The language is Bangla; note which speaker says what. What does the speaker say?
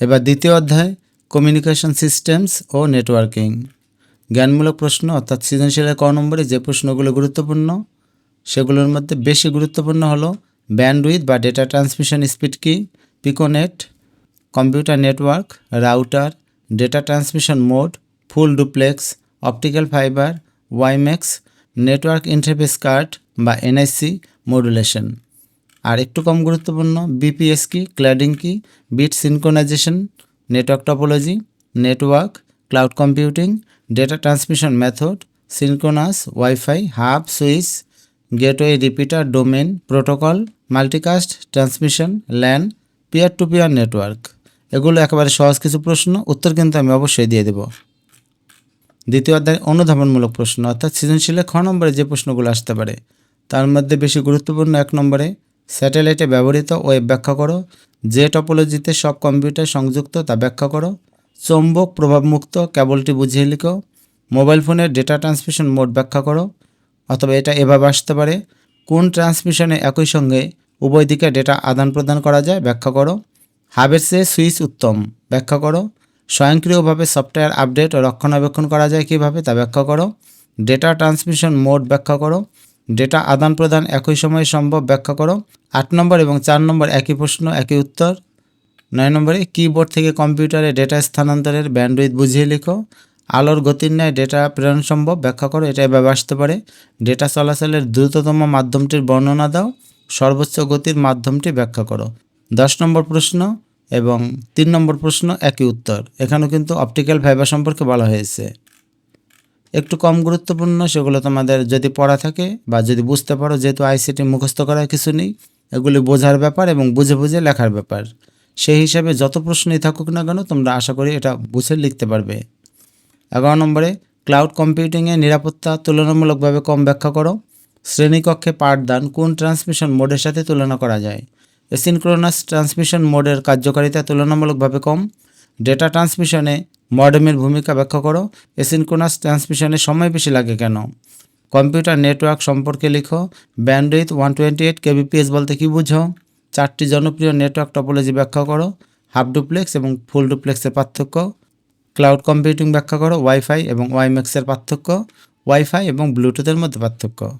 Speaker 1: এবার দ্বিতীয় অধ্যায় কমিউনিকেশন সিস্টেমস ও নেটওয়ার্কিং জ্ঞানমূলক প্রশ্ন অর্থাৎ সৃজনশীলের ক নম্বরে যে প্রশ্নগুলো গুরুত্বপূর্ণ, সেগুলোর মধ্যে বেশি গুরুত্বপূর্ণ হলো ব্যান্ডউইথ বা ডেটা ট্রান্সমিশন স্পিড কি piconet computer network router data transmission mode full duplex optical fibre WiMAX network interface card বা এনআইসি মডুলেশন আর একটু কম গুরুত্বপূর্ণ বিপিএস কি ক্ল্যাডিং কি bit synchronisation network topology network cloud computing data transmission method synchronous WiFi hub switch gateway repeater domain protocol multicast transmission LAN peer to peer network এগুলো একেবারে সহজ কিছু প্রশ্ন, উত্তর কিন্তু আমি অবশ্যই দিয়ে দেব। দ্বিতীয় অধ্যায়, অনুধাবনমূলক প্রশ্ন, অর্থাৎ সৃজনশীলে খ নম্বরে যে প্রশ্নগুলো আসতে পারে, তার মধ্যে বেশি গুরুত্বপূর্ণ এক নম্বরে স্যাটেলাইটে ব্যবহৃত ওয়েব ব্যাখ্যা করো। যে টপোলজিতে সব কম্পিউটার সংযুক্ত তা ব্যাখ্যা করো। চৌম্বক প্রভাবমুক্ত কেবলটি বুঝিয়ে লিখো। মোবাইল ফোনের ডেটা ট্রান্সমিশন মোড ব্যাখ্যা করো। অথবা এটা এভাবে আসতে পারে। কোন ট্রান্সমিশনে একই সঙ্গে উভয় দিকে ডেটা আদান প্রদান করা যায় ব্যাখ্যা করো। হাবের চেয়ে সুইচ উত্তম ব্যাখ্যা করো। স্বয়ংক্রিয়ভাবে সফটওয়্যার আপডেট ও রক্ষণাবেক্ষণ করা যায় কীভাবে তা ব্যাখ্যা করো। ডেটা ট্রান্সমিশন মোড ব্যাখ্যা করো। ডেটা আদান প্রদান একই সময়ে সম্ভব, ব্যাখ্যা করো। আট নম্বর এবং চার নম্বর একই প্রশ্ন, একই উত্তর। নয় নম্বরে কিবোর্ড থেকে কম্পিউটারে ডেটা স্থানান্তরের ব্যান্ডউইথ বুঝিয়ে লিখো। আলোর গতির ন্যায় ডেটা প্রেরণ সম্ভব, ব্যাখ্যা করো, এটা এভাবে আসতে পারে। ডেটা চলাচলের দ্রুততম মাধ্যমটির বর্ণনা দাও। সর্বোচ্চ গতির মাধ্যমটি ব্যাখ্যা করো। দশ নম্বর প্রশ্ন এবং তিন নম্বর প্রশ্ন একই উত্তর। এখানেও কিন্তু অপটিক্যাল ফাইবার সম্পর্কে বলা হয়েছে। একটু কম গুরুত্বপূর্ণ, সেগুলো তোমাদের যদি পড়া থাকে বা যদি বুঝতে পারো, যেহেতু আইসিটি মুখস্থ করার কিছু নেই, এগুলি বোঝার ব্যাপার এবং বুঝে বুঝে লেখার ব্যাপার। সেই হিসাবে যত প্রশ্নই থাকুক না কেন, তোমরা আশা করি এটা বুঝে লিখতে পারবে। এগারো নম্বরে ক্লাউড কম্পিউটিংয়ে নিরাপত্তা তুলনামূলকভাবে কম ব্যাখ্যা করো। শ্রেণীকক্ষে পাঠদান কোন ট্রান্সমিশন মোডের সাথে তুলনা করা যায়? এসিনক্রোনাস ট্রান্সমিশন মোডের কার্যকারিতা তুলনামূলকভাবে কম। ডেটা ট্রান্সমিশনে মডেমের ভূমিকা ব্যাখ্যা করো। এসিনক্রোনাস ট্রান্সমিশনে সময় বেশি লাগে কেন? কম্পিউটার নেটওয়ার্ক সম্পর্কে লিখো। Bandwidth one twenty eight kbps বলতে কী বুঝো? চারটি জনপ্রিয় নেটওয়ার্ক টপোলজি ব্যাখ্যা করো। হাফ ডুপ্লেক্স এবং ফুল ডুপ্লেক্সের পার্থক্য। ক্লাউড কম্পিউটিং ব্যাখ্যা করো। ওয়াইফাই এবং ওয়াইম্যাক্সের পার্থক্য। ওয়াইফাই এবং ব্লুটুথের মধ্যে পার্থক্য।